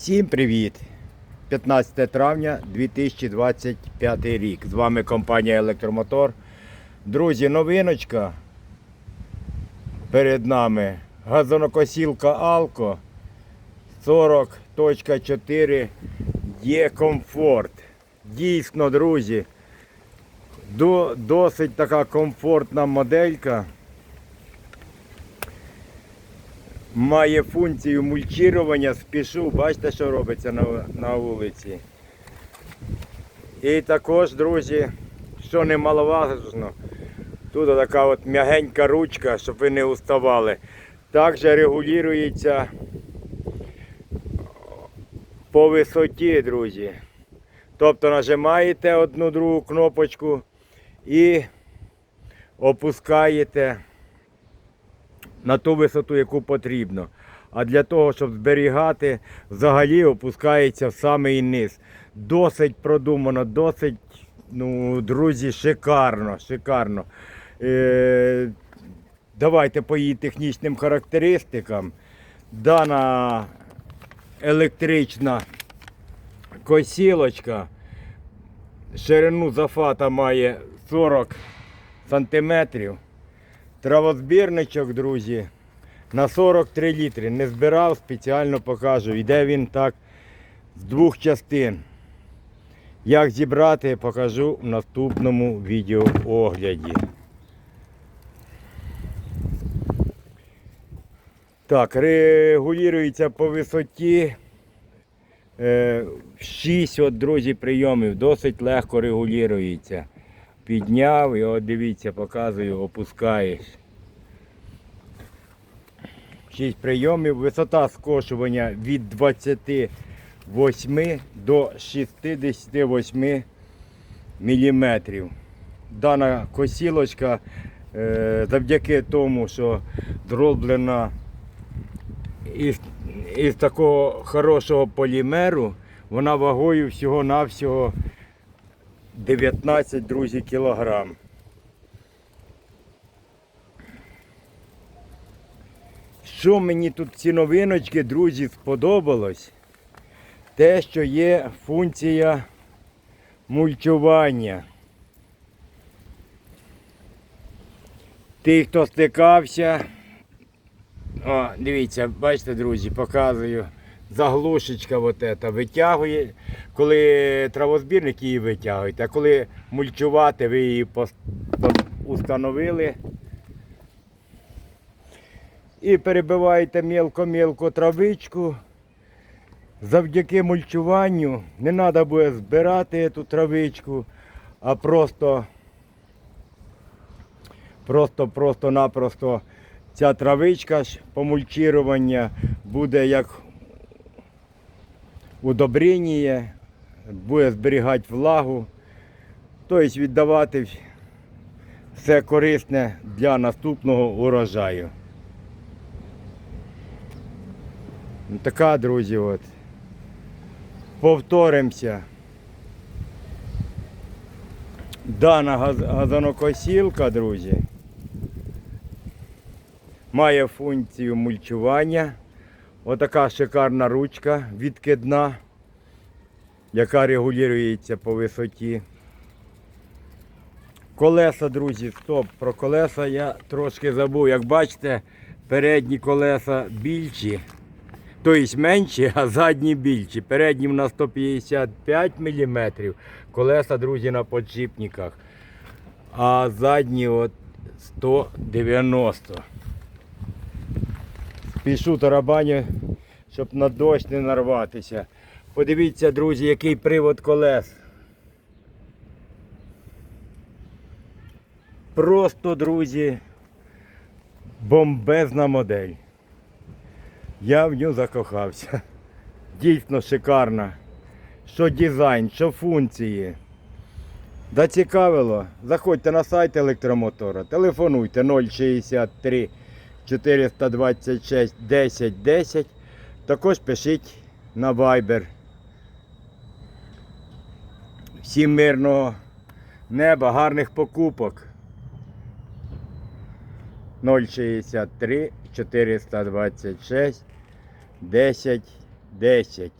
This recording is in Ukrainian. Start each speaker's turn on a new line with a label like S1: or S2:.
S1: Всім привіт! 15 травня 2025 рік. З вами компанія Електромотор. Друзі, новиночка перед нами. Газонокосілка Алко 40.4 є комфорт. Дійсно, друзі, досить така комфортна моделька. Має функцію мульчірування, спішу, бачите, що робиться на, на вулиці. І також, друзі, що немаловажно, тут така от м'ягенька ручка, щоб ви не уставали. Також регулюється по висоті, друзі. Тобто нажимаєте одну другу кнопочку і опускаєте на ту висоту, яку потрібно. А для того, щоб зберігати, взагалі опускається в самий низ. Досить продумано, досить, ну, друзі, шикарно, шикарно. Е, давайте по її технічним характеристикам. Дана електрична косілочка. Ширину зафата має 40 сантиметрів. Травозбірничок, друзі, на 43 літри. Не збирав, спеціально покажу. Йде він так з двох частин. Як зібрати, покажу в наступному відеоогляді. Так, регулюється по висоті. 6 от, друзі, прийомів. Досить легко регулюється. Підняв і от дивіться, показую, опускаєш. 6 прийомів. Висота скошування від 28 до 68 міліметрів. Дана косілочка е, завдяки тому, що зроблена із, із такого хорошого полімеру, вона вагою всього-навсього 19, друзі, кілограм. Що мені тут ці новиночки, друзі, сподобалось? Те, що є функція мульчування. Ті, хто стикався, о, дивіться, бачите, друзі, показую. Заглушечка вот эта витягує, коли травозбірник її витягуєте, а коли мульчувати, ви її установили. І перебиваєте мілко-мілко травичку. Завдяки мульчуванню не треба буде збирати цю травичку, а просто просто-просто-напросто ця травичка ж помульчірування буде як удобрення, буде зберігати влагу, тобто віддавати все корисне для наступного урожаю. Ну, Така, друзі, от. Повторимося. Дана газонокосілка, друзі, має функцію мульчування. Отака шикарна ручка відкидна, яка регулюється по висоті. Колеса, друзі, стоп, про колеса я трошки забув. Як бачите, передні колеса більші, тобто менші, а задні більші. Передні на 155 мм, колеса, друзі, на подшипниках, а задні от 190 Пішу тарабаню, щоб на дощ не нарватися. Подивіться, друзі, який привод колес. Просто, друзі, бомбезна модель. Я в нього закохався. Дійсно шикарна. Що дизайн, що функції. Зацікавило? Заходьте на сайт електромотора, телефонуйте 063 426 10 10. Також пишіть на Viber. Всім мирного неба, гарних покупок. 063 426 10 10.